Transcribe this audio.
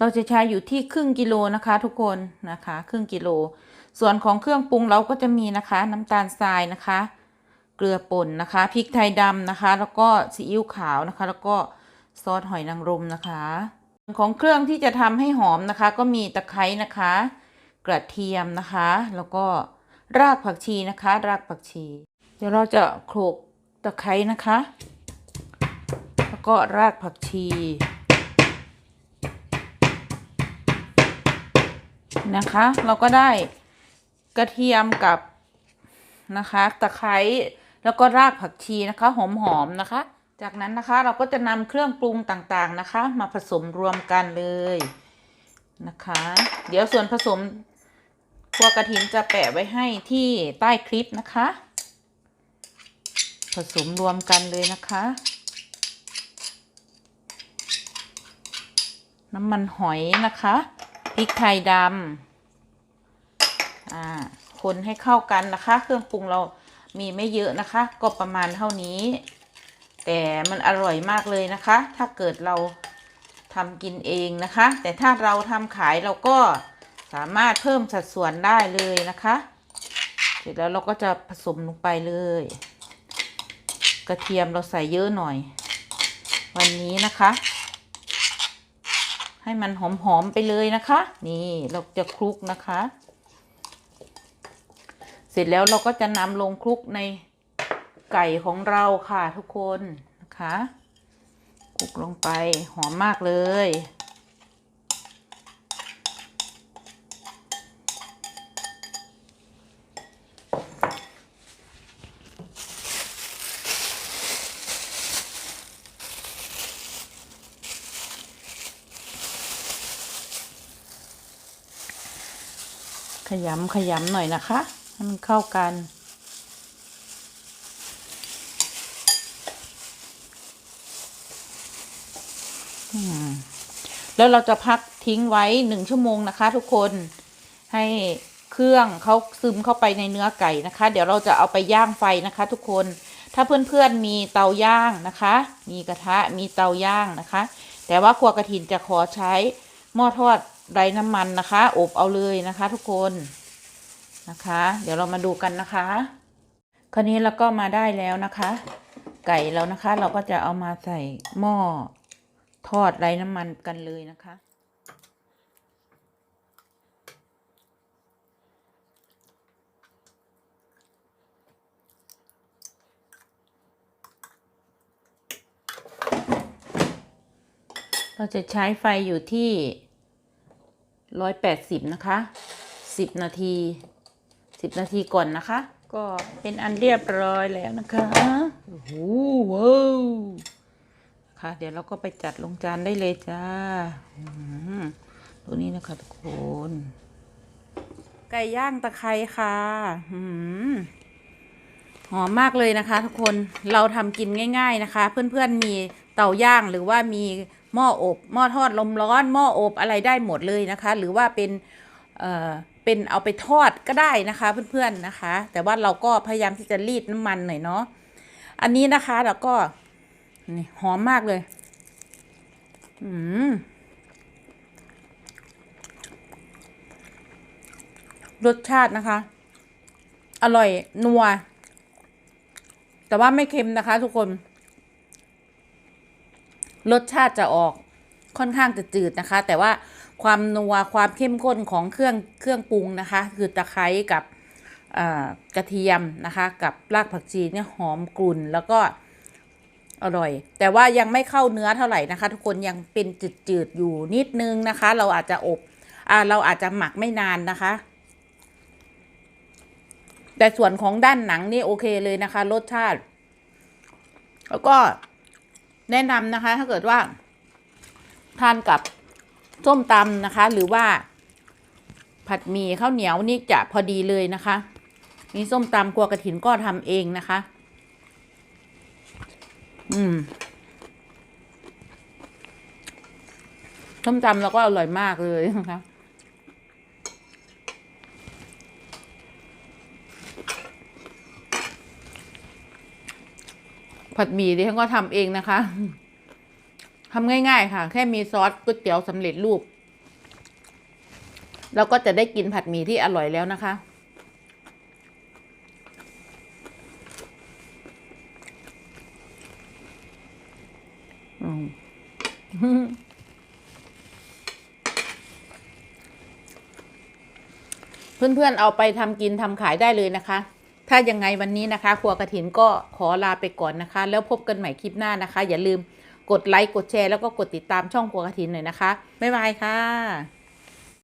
เราจะใช้อยู่ที่ครึ่งกิโลนะคะทุกคนนะคะ ครึ่งกิโล ส่วนของเครื่องปรุงเราก็จะมีนะคะ น้ำตาลทรายนะคะ เกลือป่นนะคะพริกไทยดำนะคะ แล้วก็ซีอิ๊วขาวนะคะ แล้วก็ซอสหอยนางรมนะคะ ของเครื่องที่จะทำให้หอมนะคะ ก็มีตะไคร้นะคะ กระเทียมนะคะ แล้วก็รากผักชีนะคะ รากผักชี เดี๋ยวเราจะโขลกตะไคร้นะคะ แล้วก็รากผักชี นะคะ เราก็ได้กระเทียมกับนะคะตะไคร้แล้วก็รากผักชีนะคะ หอมๆนะคะ จากนั้นนะคะเราก็จะนำเครื่องปรุงต่างๆนะคะ มาผสมรวมกันเลยนะคะ เดี๋ยวส่วนผสมขัวกระถินจะแปะไว้ให้ที่ใต้คลิปนะคะ ผสมรวมกันเลยนะคะ น้ำมันหอยนะคะ ริกไทยดำอ่าคนให้เข้ากันนะคะ เครื่องปรุงเรามีไม่เยอะนะคะ ก็ประมาณเท่านี้ แต่มันอร่อยมากเลยนะคะ ถ้าเกิดเราทำกินเองนะคะ แต่ถ้าเราทำขายเราก็สามารถเพิ่มสัดส่วนได้เลยนะคะ เสร็จแล้วเราก็จะผสมลงไปเลย กระเทียมเราใส่เยอะหน่อย วันนี้นะคะ ให้มันหอมๆไปเลยนะคะ นี่เราจะคลุกนะคะ เสร็จแล้วเราก็จะนำลงคลุกในไก่ของเราค่ะทุกคนนะคะคลุกลงไปหอมมากเลย ขยำขยำหน่อยนะคะ ให้มันเข้ากัน แล้วเราจะพักทิ้งไว้หนึ่งชั่วโมงนะคะ ทุกคนให้เครื่องเขาซึมเข้าไปในเนื้อไก่นะคะ เดี๋ยวเราจะเอาไปย่างไฟนะคะ ทุกคนถ้าเพื่อนๆมีเตาย่างนะคะ มีกระทะมีเตาย่างนะคะ แต่ว่าครัวกระถินจะขอใช้หม้อทอด ไร้น้ำมันนะคะ อบเอาเลยนะคะ ทุกคนนะคะ เดี๋ยวเรามาดูกันนะคะ คราวนี้เราก็มาได้แล้วนะคะ ไก่แล้วนะคะ เราก็จะเอามาใส่หม้อทอดไร้น้ำมันกันเลยนะคะ เราจะใช้ไฟอยู่ที่ ร้อยแปดสิบนะคะสิบนาทีสิบนาทีก่อนนะคะ ก็เป็นอันเรียบร้อยแล้วนะคะโอ้โหว้าวค่ะ เดี๋ยวเราก็ไปจัดลงจานได้เลยจ้าอืมตัวนี้นะคะทุกคน ไก่ย่างตะไคร้ค่ะหอมมากเลยนะคะ ทุกคนเราทำกินง่าย ๆนะคะ เพื่อนๆมีเตาย่างหรือว่ามี หม้ออบ หม้อทอดลมร้อน หม้ออบอะไรได้หมดเลยนะคะ หรือว่าเป็นเอ่อเป็นเอาไปทอดก็ได้นะคะเพื่อนๆนะคะ แต่ว่าเราก็พยายามที่จะรีดน้ำมันหน่อยเนาะอันนี้นะคะแล้วก็นี่หอมมากเลย อืมรสชาตินะคะ อร่อยนัว แต่ว่าไม่เค็มนะคะทุกคน รสชาติจะออกค่อนข้างจะจืดนะคะ แต่ว่าความนัวความเข้มข้นของเครื่องเครื่องปรุงนะคะ คือตะไคร้กับกระเทียมนะคะ กับรากผักชีเนี่ยหอมกลุ่นแล้วก็อร่อย แต่ว่ายังไม่เข้าเนื้อเท่าไหร่นะคะ ทุกคนยังเป็นจืดๆอยู่นิดนึงนะคะ เราอาจจะอบอเราอาจจะหมักไม่นานนะคะ แต่ส่วนของด้านหนังนี่โอเคเลยนะคะ รสชาติ แล้วก็ แนะนำนะคะ ถ้าเกิดว่า ทานกับส้มตำนะคะ หรือว่า ผัดหมี่ข้าวเหนียวนี่จะพอดีเลยนะคะนี่ส้มตำครัวกระถินก็ทำเองนะคะ อืมส้มตำแล้วก็อร่อยมากเลยนะคะ ผัดหมี่ดิฉันก็ทำเองนะคะทำง่ายๆ ค่ะ แค่มีซอสก๋วยเตี๋ยวสำเร็จรูป เราก็จะได้กินผัดหมี่ที่อร่อยแล้วนะคะ อืมเพื่อนๆ เอาไปทำกินทำขายได้เลยนะคะ ถ้ายังไงวันนี้นะคะ ครัวกระถินก็ขอลาไปก่อนนะคะ แล้วพบกันใหม่คลิปหน้านะคะ อย่าลืมกดไลค์กดแชร์แล้วก็กดติดตามช่องครัวกระถินหน่อยนะคะบ๊ายบายค่ะ